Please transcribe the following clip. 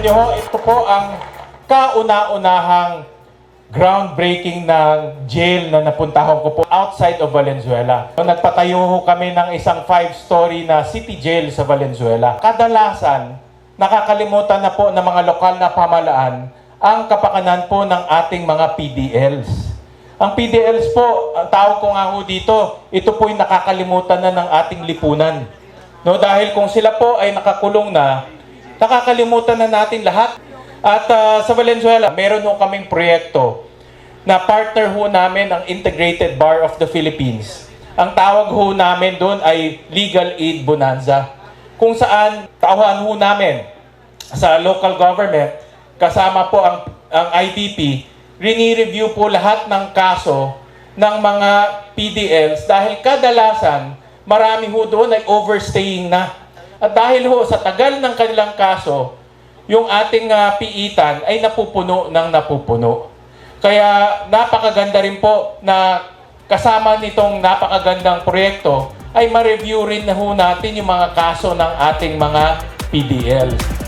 niyo ho, ito po ang kauna-unahang groundbreaking ng jail na napuntahan ko po outside of Valenzuela. Nagpatayo ho kami ng isang five-story na city jail sa Valenzuela. Kadalasan, nakakalimutan na po ng mga lokal na pamalaan ang kapakanan po ng ating mga PDLs. Ang PDLs po, ang tawag ko nga ho dito, ito po yung nakakalimutan na ng ating lipunan. No, dahil kung sila po ay nakakulong na, nakakalimutan na natin lahat. At ah, sa Valenzuela, meron ho kaming proyekto na partner ho namin ang Integrated Bar of the Philippines. Ang tawag ho namin doon ay Legal Aid Bonanza. Kung saan tauhan ho namin sa local government, kasama po ang, ang IDP, rini-review po lahat ng kaso ng mga PDLs dahil kadalasan marami ho doon ay overstaying na. At dahil ho sa tagal ng kanilang kaso, yung ating ah, piitan ay napupuno ng napupuno. Kaya napakaganda rin po na kasama nitong napakagandang proyekto ay ma-review rin na ho natin yung mga kaso ng ating mga PDLs.